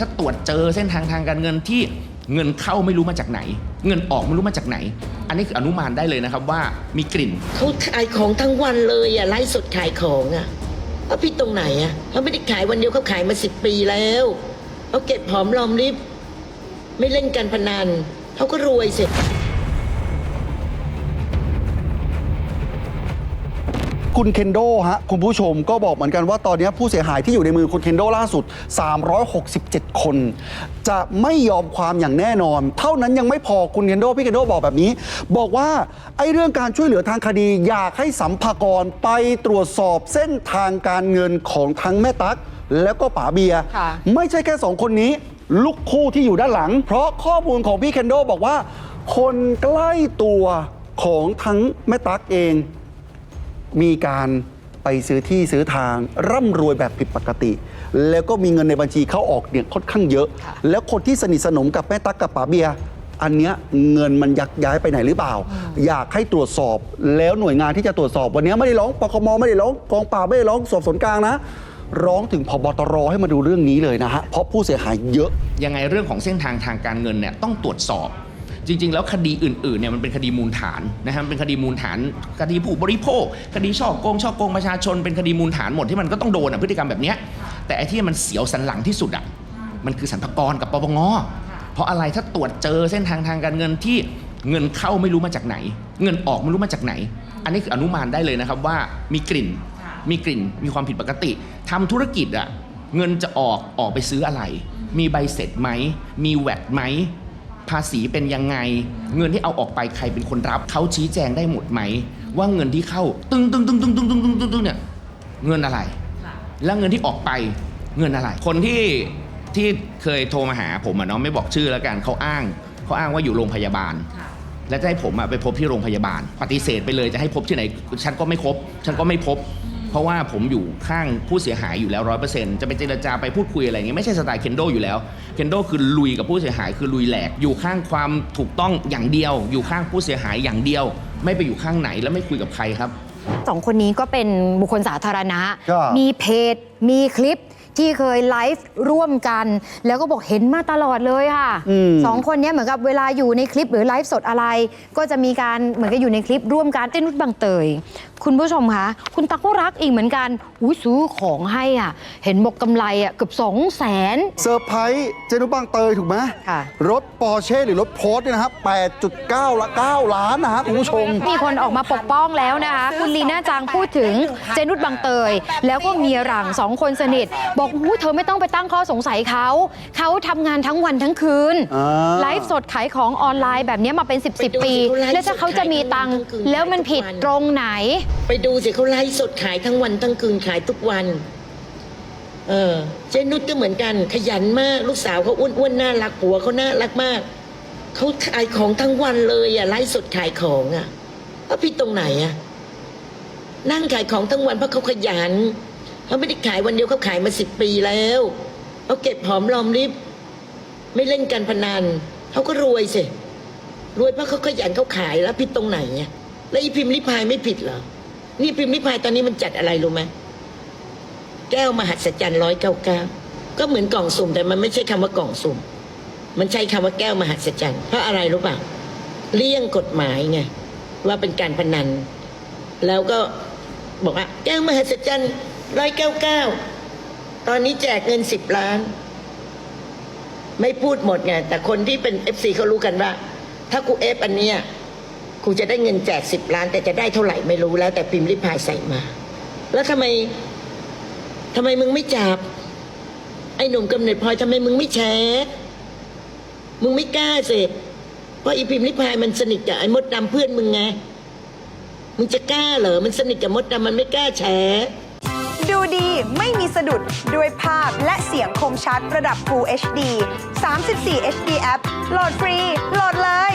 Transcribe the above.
ถ้าตรวจเจอเส้นทางทางการเงินที่เงินเข้าไม่รู้มาจากไหน เงินออกไม่รู้มาจากไหน อันนี้คืออนุมานได้เลยนะครับว่ามีกลิ่นเขาขายของทั้งวันเลยอะไล่สดขายของอะเขาผิดตรงไหนอะเขาไม่ได้ขายวันเดียวเขาขายมาสิบปีแล้วเขาเก็บหอมรอมริบไม่เล่นการพนันเขาก็รวยเสร็จ คุณเคนโดฮะคุณผู้ชมก็บอกเหมือนกันว่าตอนนี้ผู้เสียหายที่อยู่ในมือคุณเคนโดล่าสุด 367 คน จะไม่ยอมความอย่างแน่นอน เท่านั้นยังไม่พอคุณเคนโดพี่เคนโดบอกแบบนี้ บอกว่าไอ้เรื่องการช่วยเหลือทางคดีอยากให้สัมภากรไปตรวจสอบเส้นทางการเงินของทั้งแม่ตั๊กแล้วก็ป๋าเบียร์ค่ะไม่ใช่แค่สองคนนี้ ลูกคู่ที่อยู่ด้านหลัง เพราะข้อมูลของพี่เคนโดบอกว่า คนใกล้ตัวของทั้งแม่ตั๊กเอง มีการไปซื้อที่ซื้อทางร่ำรวยแบบผิดปกติ แล้วก็มีเงินในบัญชีเข้าออกเนี่ยค่อนข้างเยอะค่ะแล้วคนที่สนิทสนมกับแม่ตั๊กกับป๋าเบียร์อันเนี้ยเงินมันยักย้ายไปไหนหรือเปล่า อยากให้ตรวจสอบแล้วหน่วยงานที่จะตรวจสอบ วันนี้ไม่ได้ร้องปคมไม่ได้ร้องกองปราบไม่ได้ร้องสอบสวนกลางนะ ร้องถึงพบตรให้มาดูเรื่องนี้เลยนะฮะเพราะผู้เสียหายเยอะ ยังไงเรื่องของเส้นทางทางการเงินเนี่ยต้องตรวจสอบ จริง ๆ แล้วคดีอื่นๆเนี่ยมันเป็นคดีมูลฐานนะครับเป็นคดีมูลฐานคดีผู้บริโภค คดีช่อโกงช่อโกงประชาชนเป็นคดีมูลฐานหมดที่มันก็ต้องโดนอะพฤติกรรมแบบเนี้ยแต่ไอ้ที่มันเสียวสันหลังที่สุดอะมันคือสรรพากรกับปปงเพราะอะไรถ้าตรวจเจอเส้นทางทางการเงินที่เงินเข้าไม่รู้มาจากไหน เงินออกไม่รู้มาจากไหน อันนี้คืออนุมานได้เลยนะครับว่ามีกลิ่นมีกลิ่นมีความผิดปกติทำธุรกิจอะเงินจะออกออกไปซื้ออะไร มีใบเสร็จไหม มีแวดไหม ภาษีเป็นยังไง เงินที่เอาออกไปใครเป็นคนรับ เขาชี้แจงได้หมดไหม ว่าเงินที่เข้าตึงตึงตึงตึงตึงตึงตึงตึงตึงเนี่ยเงินอะไร แล้วเงินที่ออกไปเงินอะไร คนที่ที่เคยโทรมาหาผมอะเนาะไม่บอกชื่อแล้วกันเขาอ้างเขาอ้างว่าอยู่โรงพยาบาล แล้วจะให้ผมอะไปพบที่โรงพยาบาล ปฏิเสธไปเลยจะให้พบที่ไหนฉันก็ไม่ครบฉันก็ไม่พบเพ ราะว่าผมอยู่ข้างผู้เสียหายอยู่แล้วร้อยเปอร์เซ็นต์จะไปเจรจาไปพูดคุยอะไรอย่างเงี้ยไม่ใช่สไตล์เคนโดอยู่แล้วเคนโดคือลุยกับผู้เสียหายคือลุยแหลกอยู่ข้างความถูกต้องอย่างเดียว อยู่ข้างผู้เสียหายอย่างเดียว ไม่ไปอยู่ข้างไหนแล้วไม่คุยกับใครครับสองคนนี้ก็เป็นบุคคลสาธารณะครับมีเพจ มีคลิป ที่เคยไลฟ์ร่วมกัน แล้วก็บอกเห็นมาตลอดเลยค่ะอืม สองคนเนี้ยเหมือนกับเวลาอยู่ในคลิปหรือไลฟ์สดอะไร ก็จะมีการเหมือนกับอยู่ในคลิปร่วมกันเต้นนุชบางเตย คุณผู้ชมคะคุณตักก็รักอีกเหมือนกันอุ้ยซื้อของให้อะ เห็นบอกกำไรอะเกือบสองแสนเซอร์ไพรส์เจนุบางเตยถูกไหมค่ะ รถปอร์เช่หรือรถโพสเนี่ยนะครับ8.9ละ9ล้านนะฮะคุณผู้ชม มีคนออกมาปกป้องแล้วนะคะ คุณลีน่าจังพูดถึงเจนุชบางเตย แล้วก็เมียหลังสองคนสนิทบอกอู้เธอไม่ต้องไปตั้งข้อสงสัยเขา เขาทำงานทั้งวันทั้งคืน อ่า ไลฟ์สดขายของออนไลน์แบบนี้มาเป็น 10บสปีแล้วถ้าเขาจะมีตังค์แล้วมันผิดตรงไหน ไปดูสิเขาไล่สดขายทั้งวันทั้งคืนขายทุกวัน เออ เจนุชก็เหมือนกัน ขยันมาก ลูกสาวเขาอ้วนๆน่ารักผัวเขาน่ารักมากเขาขายของทั้งวันเลยอะไล่สดขายของอะเขาผิดตรงไหนอะนั่งขายของทั้งวันเพราะเขาขยัน เขาไม่ได้ขายวันเดียวเขาขายมาสิบปีแล้วเขาเก็บหอมรอมริบ ไม่เล่นการพนันเขาก็รวยสิรวยเพราะเขาขยันเขาขายแล้วผิดตรงไหนอะแล้วอีพิมพ์ริพายไม่ผิดเหรอนี่พิมพ์ริพายตอนนี้มันจัดอะไรรู้ไหมแก้วมหัศจรรย์ร้อยเก้าเก้าก็เหมือนกล่องสุ่มแต่มันไม่ใช่คำว่ากล่องสุ่ม มันใช้คำว่าแก้วมหัศจรรย์เพราะอะไรรู้ป่ะเลี่ยงกฎหมายไงว่าเป็นการพนัน แล้วก็บอกว่าแก้วมหัศจรรย์ ร้อยเก้าเก้าตอนนี้แจกเงินสิบล้าน ไม่พูดหมดไง แต่คนที่เป็นเอฟซีเขารู้กันว่า ถ้ากูเอฟอันเนี้ยกูจะได้เงินแจกสิบล้าน แต่จะได้เท่าไหร่ไม่รู้แล้ว แต่พิมพ์ริพายใส่มา แล้วทำไมทำไมมึงไม่จับ ไอ้หนุ่มกำเนิดพลอยทำไมมึงไม่แชร์มึงไม่กล้าสิเพราะอีพิมพ์ริพายมันสนิทกับไอ้มดดำเพื่อนมึงไง มึงจะกล้าเหรอ มันสนิทกับมดดำมันไม่กล้าแชร์ ดูดีไม่มีสะดุดด้วยภาพและเสียงคมชัดระดับ Full HD 34 HD App โหลดฟรี โหลดเลย